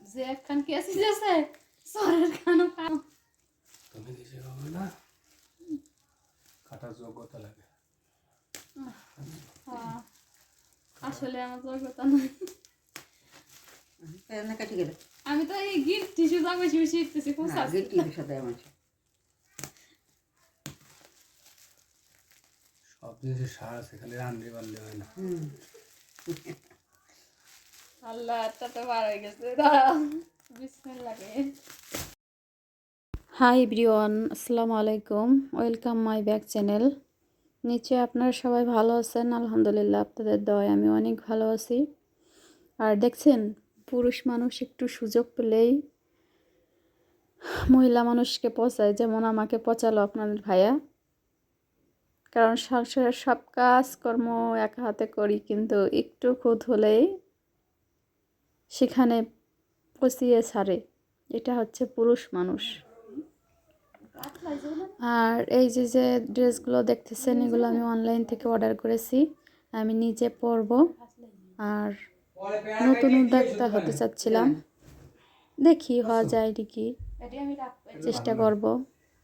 যে একখান কেসি আছে সরের খানো খানো তুমি দিছে হবে না কাটার যোগ্যতা লাগে। আসলে আমার যোগ্যতা নাই আমি তো এই গিট টিস্যু যা বেশি বেশি ইতেছি খুব হ্যাঁ গেটি সাথে আমার সব জিনিসের সার আছে খালি রান্না পারলে হয় না। হুম। আল্লাহ তাতে বার হয়ে গেছে দাঁড়াও হাই এভরিওয়ান আসসালামু আলাইকুম ওয়েলকাম মাই ব্যাক চ্যানেল। নিচে আপনারা সবাই ভালো আছেন আলহামদুলিল্লাহ আপনাদের দয় আমি অনেক ভালো আছি। আর দেখছেন পুরুষ মানুষ একটু সুযোগ পেলেই মহিলা মানুষকে পচায় যেমন আমাকে পচালো আপনাদের ভাইয়া। কারণ সংসারের সব কাজকর্ম একা হাতে করি, কিন্তু একটু খুদ হলেই সেখানে পচিয়ে ছাড়ে। এটা হচ্ছে পুরুষ মানুষ। আর এই যে যে ড্রেসগুলো দেখতেছেন, এগুলো আমি অনলাইন থেকে অর্ডার করেছি। আমি নিজে পরব। আর নতুন উদ্যোক্তা হতে চাচ্ছিলাম। দেখি, হওয়া যায় নাকি? চেষ্টা করব।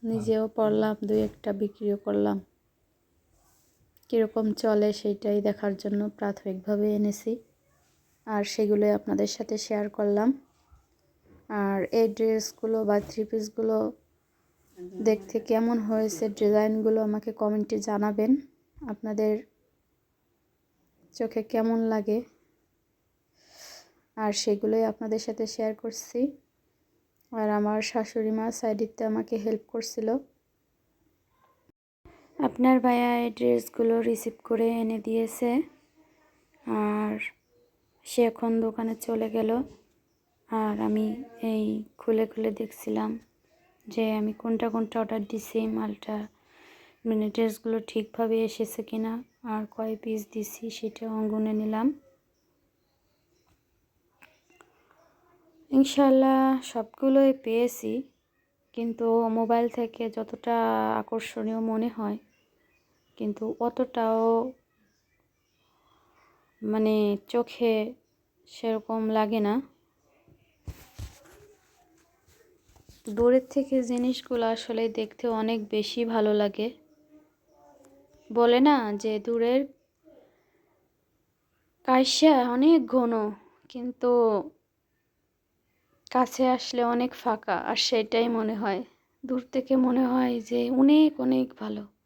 নিজেও পড়লাম দুই একটা বিক্রিও করলাম। কীরকম চলে সেইটাই দেখার জন্য প্রাথমিকভাবে এনেছি। আর সেগুলোই আপনাদের সাথে শেয়ার করলাম। আর এই ড্রেসগুলো বা থ্রি পিসগুলো দেখতে কেমন হয়েছে, ডিজাইনগুলো আমাকে কমেন্টে জানাবেন। আপনাদের চোখে কেমন লাগে? আর সেগুলোই আপনাদের সাথে শেয়ার করছি। আর আমার শাশুড়ি মা সাইডিতে আমাকে হেল্প করছিল। আপনার ভাইয়া এই ড্রেসগুলো রিসিভ করে এনে দিয়েছে। আর সে এখন দোকানে চলে গেল। আর আমি এই খুলে খুলে দেখছিলাম যে আমি কোনটা কোনটা অর্ডার দিছি, মালটা মানে ড্রেসগুলো ঠিকভাবে এসেছে কিনা, আর কয় পিস দিছি সেটা অঙ্গনে নিলাম। ইনশাল্লাহ সবগুলোই পেয়েছি, কিন্তু মোবাইল থেকে যতটা আকর্ষণীয় মনে হয় কিন্তু অতটাও মানে চোখে সেরকম লাগে না। দূরের থেকে জিনিসগুলো আসলে দেখতে অনেক বেশি ভালো লাগে। বলে না যে দূরের কাইসা অনেক ঘন, কিন্তু কাছে আসলে অনেক ফাঁকা, আর সেটাই মনে হয়। দূর থেকে মনে হয় যে অনেক অনেক ভালো।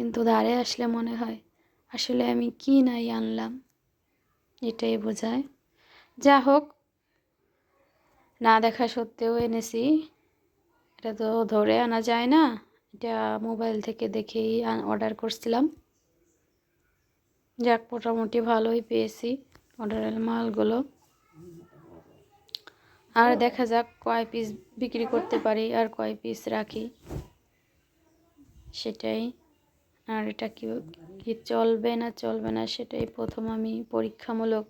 কিন্তু দাঁড়ে আসলে মনে হয়, আসলে আমি কি নাই আনলাম? এটাই বোঝায়। যা হোক, না দেখা সত্ত্বেও এনেছি। এটা তো ধরে আনা যায় না। এটা মোবাইল থেকে দেখেই অর্ডার করছিলাম। যাক, মোটামুটি ভালোই পেয়েছি অর্ডারের মালগুলো। আর দেখা যাক কয় পিস বিক্রি করতে পারি আর কয় পিস রাখি। সেটাই। আর এটা কি কি চলবে না চলবে না সেটাই প্রথম আমি পরীক্ষামূলক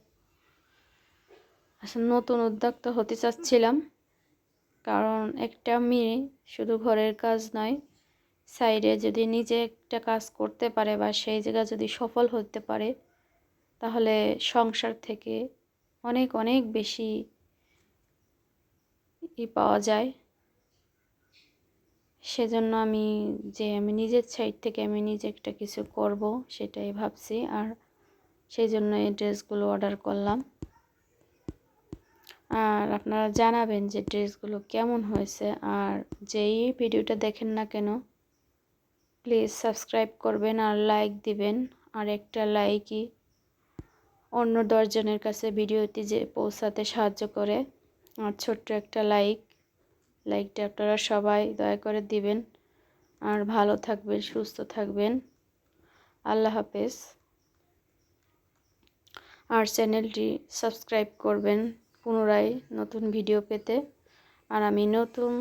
আসলে নতুন উদ্যোক্তা হতে চাচ্ছিলাম। কারণ একটা মেয়ে শুধু ঘরের কাজ নয়, সাইডে যদি নিজে একটা কাজ করতে পারে বা সেই জায়গা যদি সফল হতে পারে, তাহলে সংসার থেকে অনেক অনেক বেশি ই পাওয়া যায়। সেজন্য আমি যে আমি নিজের সাইড থেকে আমি নিজে একটা কিছু করব, সেটাই ভাবছি। আর সেই জন্য এই ড্রেসগুলো অর্ডার করলাম। আর আপনারা জানাবেন যে ড্রেসগুলো কেমন হয়েছে। আর যেই ভিডিওটা দেখেন না কেন প্লিজ সাবস্ক্রাইব করবেন আর লাইক দিবেন। আর একটা লাইকই অন্য দশজনের কাছে ভিডিওটি যে পৌঁছাতে সাহায্য করে। আর ছোট্ট একটা লাইক লাইকটা আপনারা সবাই দয়া করে দিবেন। আর ভালো থাকবেন, সুস্থ থাকবেন। আল্লাহ হাফেজ। আর চ্যানেলটি সাবস্ক্রাইব করবেন পুনরায় নতুন ভিডিও পেতে। আর আমি নতুন